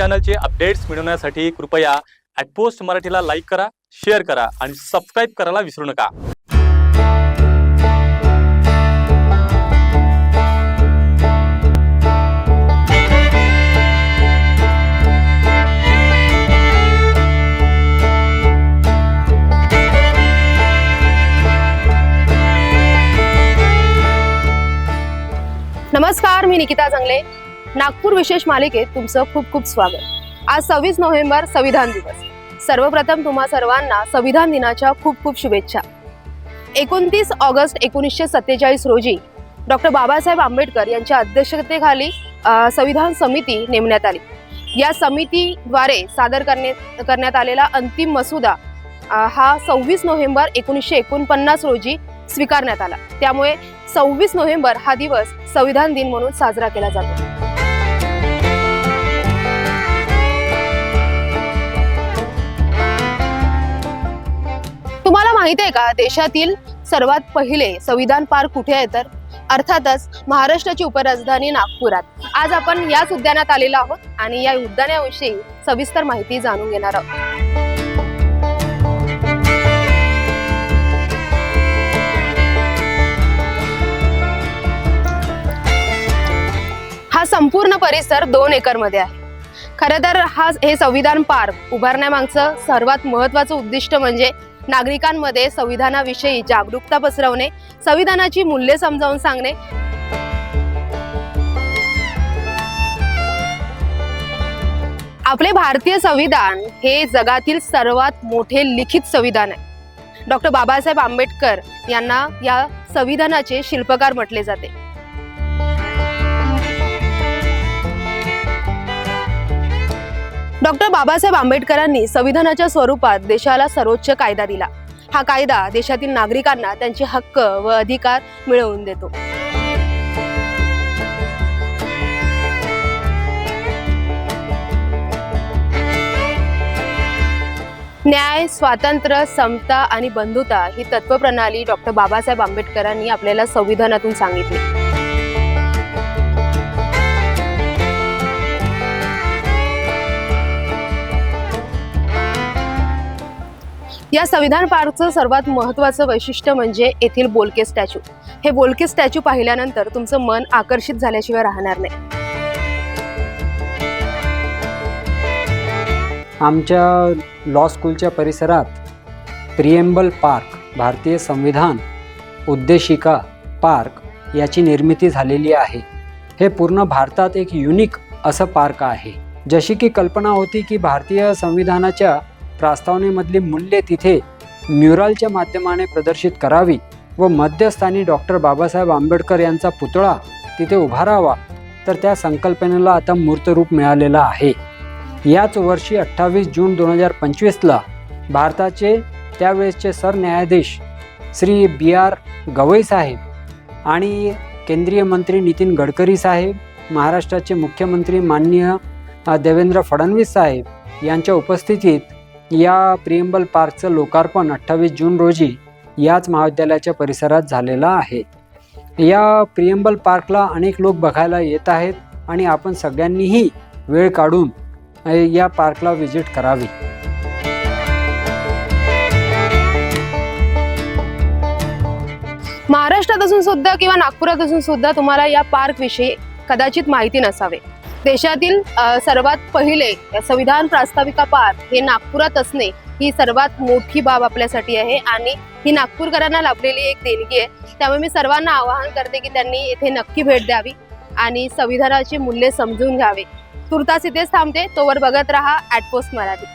चॅनलचे updates मिळवण्यासाठी कृपया ॲटपोस्ट मराठीला लाईक करा शेअर करा आणि सबस्क्राईब करायला विसरू नका. नमस्कार मी निकिता जंगले. नागपूर विशेष मालिकेत तुमचं खूप खूप स्वागत. आज सव्वीस नोव्हेंबर संविधान दिवस. सर्वप्रथम तुम्हा सर्वांना संविधान दिनाच्या खूप खूप शुभेच्छा. एकोणतीस ऑगस्ट एकोणीसशे सत्तेचाळीस रोजी डॉक्टर बाबासाहेब आंबेडकर यांच्या अध्यक्षतेखाली संविधान समिती नेमण्यात आली. या समितीद्वारे सादर करण्यात करण्यात आलेला अंतिम मसुदा हा सव्वीस नोव्हेंबर एकोणीसशे एकोणपन्नास रोजी स्वीकारण्यात आला. त्यामुळे सव्वीस नोव्हेंबर हा दिवस संविधान दिन म्हणून साजरा केला जातो. माहिती आहे का देशातील सर्वात पहिले संविधान पार्क कुठे आहे तर? अर्थातच महाराष्ट्राची उपराजधानी नागपुरात. आज आपण याच उद्यानात आलेलो आहोत आणि या उद्यानाविषयी सविस्तर माहिती जाणून घेणार आहोत. हा संपूर्ण परिसर दोन एकरमध्ये आहे. खरं तर हा हे संविधान पार्क उभारण्यामागचं सर्वात महत्वाचं उद्दिष्ट म्हणजे नागरिकांमध्ये संविधानाविषयी जागरूकता पसरवणे संविधानाची मूल्ये समजावून सांगणे. आपले भारतीय संविधान हे जगातील सर्वात मोठे लिखित संविधान आहे. डॉक्टर बाबासाहेब आंबेडकर यांना या संविधानाचे शिल्पकार म्हटले जाते. डॉक्टर बाबासाहेब आंबेडकरांनी संविधानाच्या स्वरूपात देशाला सर्वोच्च कायदा दिला. हा कायदा देशातील नागरिकांना त्यांचे हक्क व अधिकार मिळवून देतो. न्याय स्वातंत्र्य समता आणि बंधुता ही तत्वप्रणाली डॉक्टर बाबासाहेब आंबेडकरांनी आपल्याला संविधानातून सांगितली. या संविधान पार्कचं सर्वात महत्त्वाचं वैशिष्ट्य म्हणजे येथील बोलके स्टॅच्यू. हे बोलके स्टॅच्यू पाहिल्यानंतर तुमचं मन आकर्षित झाल्याशिवाय राहणार नाही. आमच्या लॉ स्कूलच्या परिसरात प्रिएम्बल पार्क भारतीय संविधान उद्देशिका पार्क याची निर्मिती झालेली आहे. हे पूर्ण भारतात एक युनिक असं पार्क आहे. जशी की कल्पना होती की भारतीय संविधानाच्या प्रस्तावनेमधली मूल्ये तिथे म्युरलच्या माध्यमाने प्रदर्शित करावी व मध्यस्थानी डॉक्टर बाबासाहेब आंबेडकर यांचा पुतळा तिथे उभारावा तर त्या संकल्पनेला आता मूर्तरूप मिळालेलं आहे. याच वर्षी अठ्ठावीस जून दोन हजार पंचवीसला भारताचे त्यावेळेसचे सरन्यायाधीश श्री बी आर गवई साहेब आणि केंद्रीय मंत्री नितीन गडकरी साहेब महाराष्ट्राचे मुख्यमंत्री माननीय देवेंद्र फडणवीस साहेब यांच्या उपस्थितीत या प्रिएम्बल पार्कचं लोकार्पण अठ्ठावीस जून रोजी याच महाविद्यालयाच्या परिसरात झालेलं आहे. या प्रिएम्बल पार्कला अनेक लोक बघायला येत आहेत आणि आपण सगळ्यांनीही वेळ काढून या पार्कला व्हिजिट करावी. महाराष्ट्रात असून सुद्धा किंवा नागपुरात असून सुद्धा तुम्हाला या पार्क विषयी कदाचित माहिती नसावे. देशातील सर्वात पहिले संविधान प्रास्ताविका पार्क हे नागपुरात असणे ही सर्वात मोठी बाब आपल्यासाठी आहे आणि ही नागपूरकरांना लाभलेली एक देणगी आहे. त्यामुळे मी सर्वांना आवाहन करते की त्यांनी येथे नक्की भेट द्यावी आणि संविधानाची मूल्ये समजून घ्यावे. तुर्तास इथेच थांबते. तोवर बघत राहा ॲटपोस्ट मराठी.